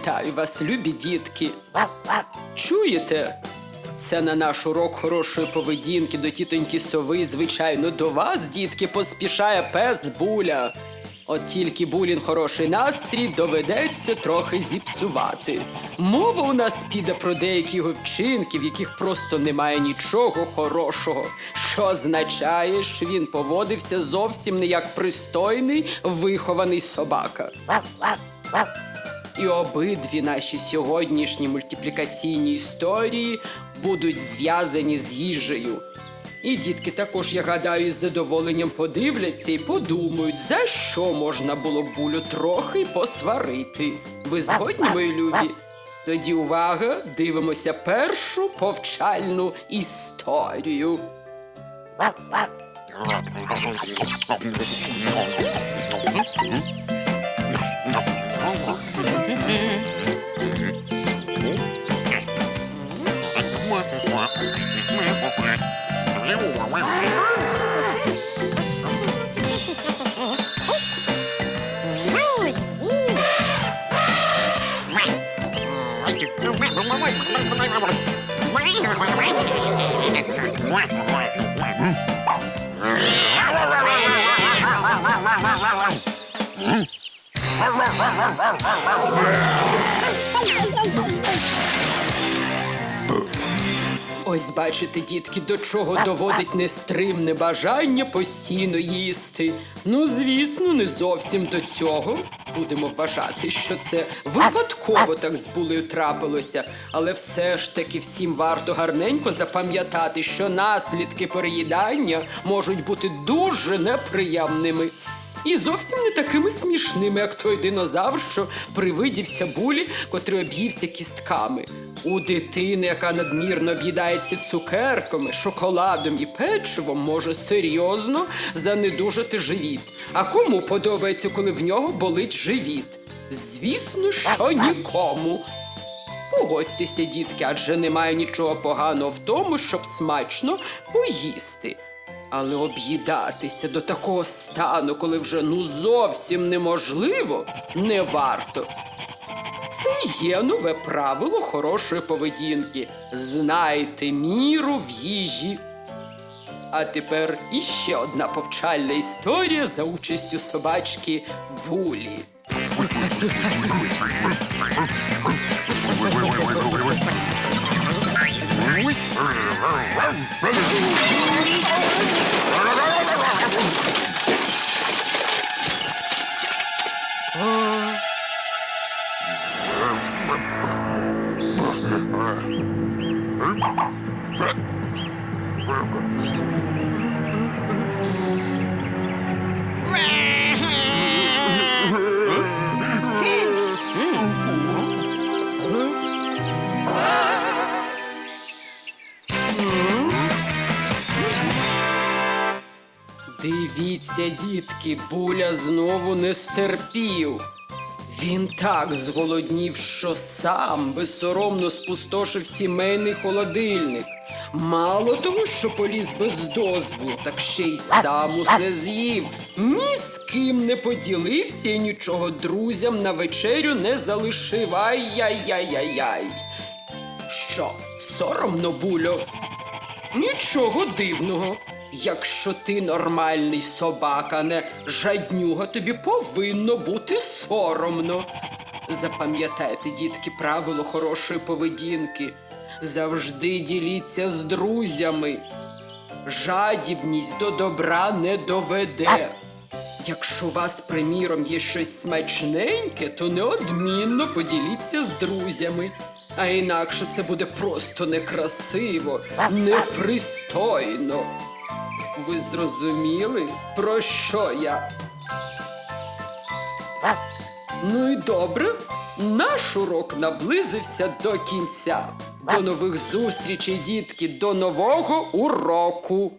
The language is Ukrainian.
Вітаю вас, любі дітки. Чуєте? Це на наш урок хорошої поведінки до тітоньки сови. Звичайно, до вас, дітки, поспішає пес буля. От тільки булін хороший настрій доведеться трохи зіпсувати. Мова у нас піде про деякі його вчинки, в яких просто немає нічого хорошого, що означає, що він поводився зовсім не як пристойний вихований собака. І обидві наші сьогоднішні мультиплікаційні історії будуть зв'язані з їжею. І дітки також, я гадаю, із задоволенням подивляться і подумають, за що можна було булю трохи посварити. Ви згодні, мої любі? Тоді увага, дивимося першу повчальну історію. Wow. Ось бачите, дітки, до чого доводить нестримне бажання постійно їсти. Ну, звісно, не зовсім до цього. Будемо вважати, що це випадково так з булею трапилося, але все ж таки всім варто гарненько запам'ятати, що наслідки переїдання можуть бути дуже неприємними. І зовсім не такими смішними, як той динозавр, що привидівся булі, котрий об'ївся кістками. У дитини, яка надмірно об'їдається цукерками, шоколадом і печивом, може серйозно занедужати живіт. А кому подобається, коли в нього болить живіт? Звісно, що нікому. Погодьтеся, дітки, адже немає нічого поганого в тому, щоб смачно поїсти. Але об'їдатися до такого стану, коли вже ну зовсім неможливо, не варто. Це є нове правило хорошої поведінки. Знайте міру в їжі. А тепер іще одна повчальна історія за участю собачки Булі. Дивіться, дітки, буля знову не стерпів. Він так зголоднів, що сам безсоромно спустошив сімейний холодильник. Мало того, що поліз без дозволу, так ще й сам усе з'їв. Ні з ким не поділився і нічого друзям на вечерю не залишив. Ай-яй-яй-яй-яй. Що, соромно, булю? Нічого дивного. Якщо ти нормальний собака, не жаднюга, тобі повинно бути соромно. Запам'ятайте, дітки, правило хорошої поведінки. Завжди діліться з друзями. Жадібність до добра не доведе. Якщо у вас, приміром, є щось смачненьке, то неодмінно поділіться з друзями. А інакше це буде просто некрасиво, непристойно. Ви зрозуміли, про що я? Ну і добре, наш урок наблизився до кінця. До нових зустрічей, дітки, до нового уроку.